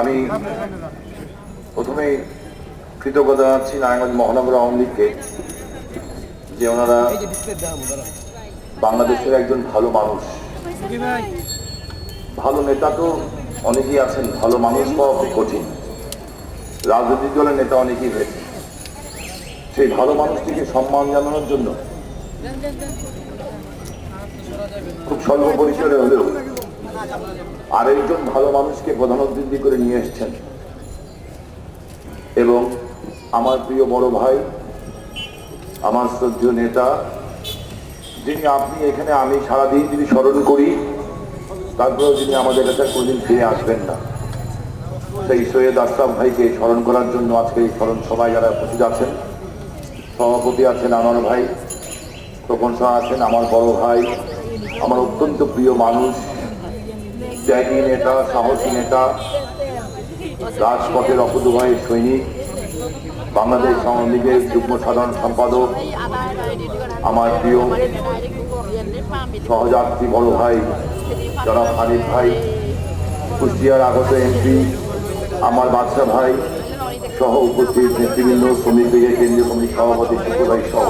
আমি প্রথমেই কৃতজ্ঞতা জানাচ্ছি নারায়ণগঞ্জ মহানগর আওয়ামী লীগকে যে ওনারা বাংলাদেশের একজন ভালো মানুষ। ভালো নেতা তো অনেকেই আছেন, ভালো মানুষ পাওয়া খুব কঠিন। রাজনৈতিক দলের নেতা অনেকেই হয়েছে। সেই ভালো মানুষটিকে সম্মান জানানোর জন্য খুব স্বল্প পরিসরে হলেও আরেকজন ভালো মানুষকে প্রধান অতিথি করে নিয়ে এসছেন। এবং আমার প্রিয় বড় ভাই, আমার শ্রদ্ধেয় নেতা, যিনি আপনি এখানে, আমি সারাদিন যদি স্মরণ করি, তারপরেও যিনি আমাদের কাছে কোনোদিন ফিরে আসবেন না। সেই সৈয়দ আশরাফ ভাইকে স্মরণ করার জন্য আজকে এই স্মরণ সবাই যারা উপস্থিত আছেন, সভাপতি আছেন আনোয়ার ভাই, তপন আছেন, আমার বড় ভাই, আমার অত্যন্ত প্রিয় মানুষ ত্যাগী নেতা, সাহসী নেতা, রাজপথের অপদুভাই সৈনিক, বাংলাদেশ আওয়ামী লীগের যুগ্ম সাধারণ সম্পাদক, আমার প্রিয় সহযাত্রী বড় ভাই, জনাব হানিফ ভাই, কুষ্টিয়ার আগত এমপি, আমার বাদশা ভাই সহ উপস্থিত নেতৃবৃন্দ, শ্রমিক লীগের কেন্দ্রীয় কমিটির সভাপতি শুক্র ভাই সহ।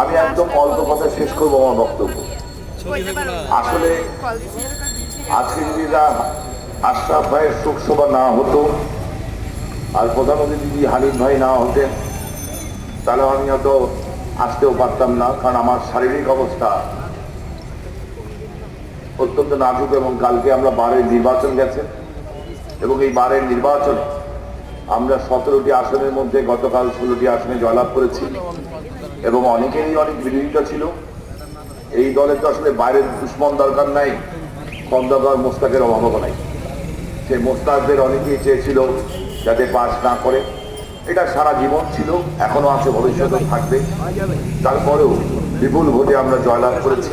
আমি একদম অল্প কথা শেষ করব আমার বক্তব্য। আসলে আজকে যদি আশরাফ ভাইয়ের শোকসভা না হতো, আর প্রধান অতিথি যদি হানিফ ভাই না হতেন, তাহলে আমি হয়তো আসতেও পারতাম না, কারণ আমার শারীরিক অবস্থা অত্যন্ত নাজুক এবং কালকে আমরা বারের নির্বাচন গেছে। এবং এই বারের নির্বাচনে আমরা সতেরোটি আসনের মধ্যে গতকাল ষোলোটি আসনে জয়লাভ করেছি। এবং অনেকেরই অনেক বিরোধিতা ছিল। এই দলের তো আসলে বাইরের দুশ্মন দরকার নাই। খন্দকার মোস্তাকের অভাবও নাই। সেই মোস্তাকদের অনেকেই চেয়েছিল যাতে পাস না করে। এটা সারা জীবন ছিল এখনও আছে, ভবিষ্যতেও থাকবে। তারপরেও বিপুল ভোটে আমরা জয়লাভ করেছি।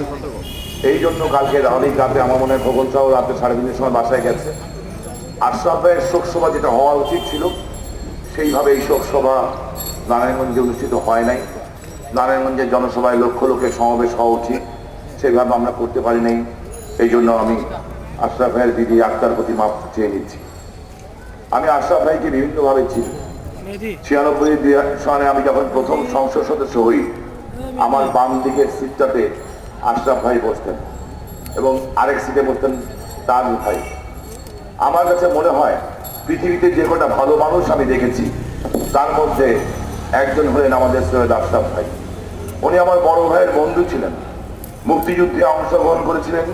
এই জন্য কালকে অনেক রাতে আমার মনে হয় ভবন সাহ রাতে সাড়ে তিনটের সময় বাসায় গেছে। আশরাফের শোকসভা যেটা হওয়া উচিত ছিল সেইভাবে এই শোকসভা নারায়ণগঞ্জে অনুষ্ঠিত হয় নাই। নারায়ণগঞ্জের জনসভায় লক্ষ লোকের সমাবেশ হওয়া উচিত। সেইভাবে আমরা করতে পারি নাই। এই জন্য আমি আশরাফ ভাইয়ের দিদি আক্তার প্রতি মাপ চেয়ে নিচ্ছি। আমি আশরাফ ভাইকে বিভিন্নভাবে চিনি। ছিয়ানব্বই সালে আমি যখন প্রথম সংসদ সদস্য হই আমার বাম দিকের সিটটাতে আশরাফ ভাই বসতেন এবং আরেক সিটে বসতেন তাজ ভাই। আমার কাছে মনে হয় পৃথিবীতে যে কটা ভালো মানুষ আমি দেখেছি তার মধ্যে একজন হলেন আমাদের সৈয়দ আশরাফ ভাই। উনি আমার বড় ভাইয়ের বন্ধু ছিলেন। মুক্তিযুদ্ধে অংশগ্রহণ করেছিলেন।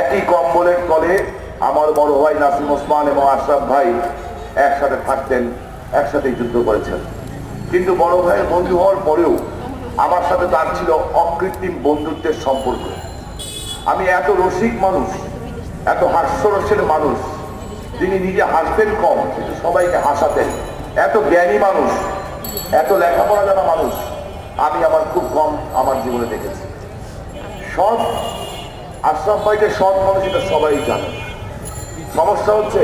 একই কম্বলের তলে আমার বড় ভাই নাসিম ওসমান এবং আশরাফ ভাই একসাথে থাকতেন একসাথে যুদ্ধ করেছেন। কিন্তু বড় ভাইয়ের বন্ধু হওয়ার পরেও আমার সাথে তার ছিল অকৃত্রিম বন্ধুত্বের সম্পর্ক। আমি এত রসিক মানুষ, এত হাস্যরসের মানুষ, যিনি নিজে হাসতেন কম, কিন্তু সবাইকে হাসাতেন। এত জ্ঞানী মানুষ, এত লেখাপড়া জানা মানুষ, আমি আমার খুব কম আমার জীবনে দেখেছি। সৎ আশরাফ ভাইকে সৎ মানুষ এটা সবাই জানে। সমস্যা হচ্ছে,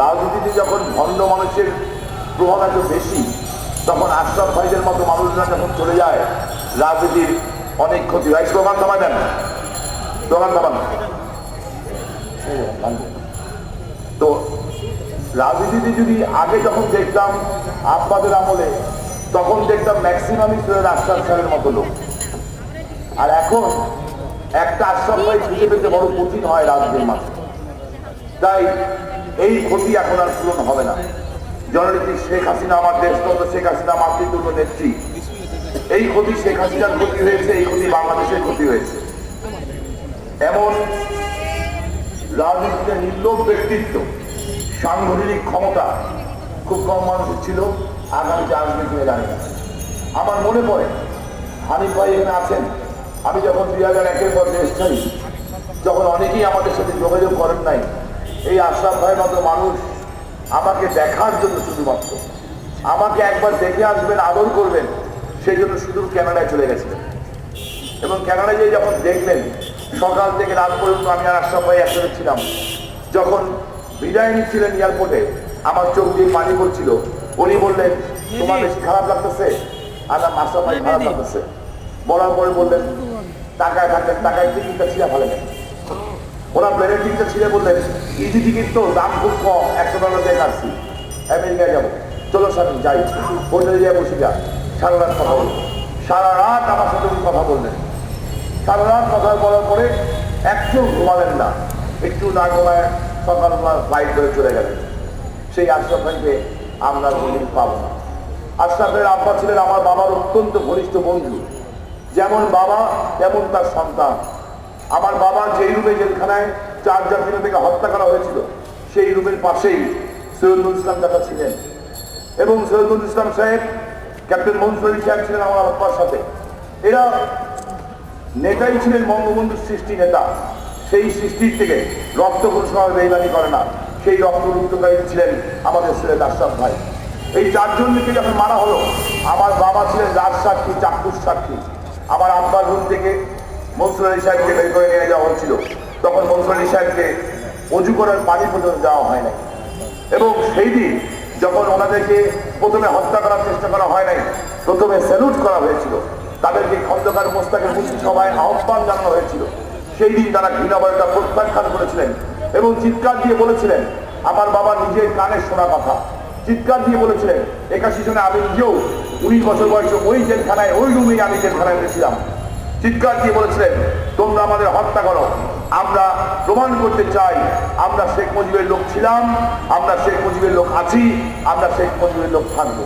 রাজনীতিতে যখন ভণ্ড মানুষের প্রভাব এত বেশি, তখন আশরাফ ভাইদের মতো মানুষরা যখন চলে যায়, রাজনীতির অনেক ক্ষতি হয়। স্লোগান থামায় দেন। স্লোগান থামান। তো রাজনীতিতে যদি আগে যখন দেখতাম আব্বাদের আমলে, তখন দেখতাম ম্যাক্সিমামই ছিল আশরাফ সাহেবের মতো লোক। আর এখন একটা খুঁজে পেতে বড় কঠিন হয় রাজনীতির মাঝে। তাই এই ক্ষতি এখন আর পূরণ হবে না। জননীতি শেখ হাসিনা আমার দেশতন্ত্র শেখ হাসিনা মাতৃতুল্য নেত্রী। এই ক্ষতি শেখ হাসিনার ক্ষতি হয়েছে, এই ক্ষতি বাংলাদেশের ক্ষতি হয়েছে। এমন রাজনীতিতে নির্লোভ ব্যক্তিত্ব, সাংগঠনিক ক্ষমতা খুব কম মানুষের ছিল, আগামীতে আসবে কিনে জানি না। আমার মনে পড়ে, হানিফ ভাই এখানে আছেন আমি যখন দুই হাজার একের পর দেশ ছাড়ি যখন অনেকেই আমাদের সাথে যোগাযোগ করেন নাই এই আশরাফ ভাইয়ের মতো মানুষ আমাকে দেখার জন্য শুধুমাত্র আমাকে একবার দেখে আসবেন আদর করবেন সেই জন্য শুধু ক্যানাডায় চলে গেছিলেন এবং ক্যানাডায় যেয়ে যখন দেখলেন সকাল থেকে রাত পর্যন্ত আমি আর আশরাফ ভাই একসাথে ছিলাম যখন বিদায় নিচ্ছিলেন এয়ারপোর্টে আমার চোখ দিয়ে পানি পড়ছিল উনি বললেন তোমার বেশি খারাপ লাগতেছে? আর আশরাফ ভাই খারাপ লাগতেছে। বলার পরে বললেন টাকায় থাকতেন টাকায় টিকিটটা ছিঁড়া ফেলে। ওরা প্লেনের টিকিটটা ছিঁড়ে বললেন ইজি টিকিট তো, দাম খুব কম, একশো ডলার দিয়ে কাটছি। আমেরিকায় যাব। চলো স্বামী, যাই। হোটেলে যাই বসে যা। সারা রাত কথা বলব সারা রাত আমার সাথে উনি কথা বললেন। সারা রাত কথা বলার পরে একটু ঘুমালেন না। একটু না ঘুমায় সকালবেলা ফ্লাইট ধরে চলে গেলেন। সেই আশরাফ ভাইকে আমরা কোনদিন পাবো না। আশরাফের আব্বা ছিলেন আমার বাবার অত্যন্ত ঘনিষ্ঠ বন্ধু। যেমন বাবা, তেমন তার সন্তান। আমার বাবা যেই রুমে জেলখানায় চার জাতির থেকে হত্যা করা হয়েছিল, সেই রুমের পাশেই সৈয়দুল ইসলাম দাদা ছিলেন। এবং সৈয়দুল ইসলাম সাহেব, ক্যাপ্টেন মনসুর সাহেব ছিলেন আমার আব্বার সাথে। এরা নেতাই ছিলেন বঙ্গবন্ধুর সৃষ্টি নেতা। সেই সৃষ্টির থেকে রক্ত সময় বেইমানি করে না। সেই রক্ত রুক্তকারী ছিলেন আমাদের সৈয়দ আশরাফ ভাই। এই চারজনকে যখন মারা হলো, আমার বাবা ছিলেন রাজ সাক্ষী সাক্ষী। আমার আব্বার রুম থেকে মনসুর আলী সাহেবকে বের করে নিয়ে যাওয়া হচ্ছিল। তখন মনসুর আলী সাহেবকে অজু করার পানি পর্যন্ত দেওয়া হয় না এবং সেই দিন যখন ওনাদেরকে প্রথমে হত্যা করার চেষ্টা করা হয় নাই, প্রথমে স্যালুট করা হয়েছিল। তাদেরকে খন্দকার মোস্তাকের মুক্তি সভায় আহ্বান জানানো হয়েছিল। সেই দিন তারা ঘৃণাবয়টা প্রত্যাখ্যান করেছিলেন এবং চিৎকার দিয়ে বলেছিলেন, আমার বাবা নিজের কানে শোনা কথা। চিৎকার দিয়ে বলেছিলেন, একাশি জনে আমি নিজেও উনিশ বছর বয়সে ওই জেলখানায়, ওই রুমেই আমি জেলখানায় উঠেছিলাম চিৎকার দিয়ে বলেছিলেন, তোমরা আমাদের হত্যা করো। আমরা প্রমাণ করতে চাই, আমরা শেখ মুজিবের লোক ছিলাম, আমরা শেখ মুজিবের লোক আছি, আমরা শেখ মুজিবের লোক থাকব।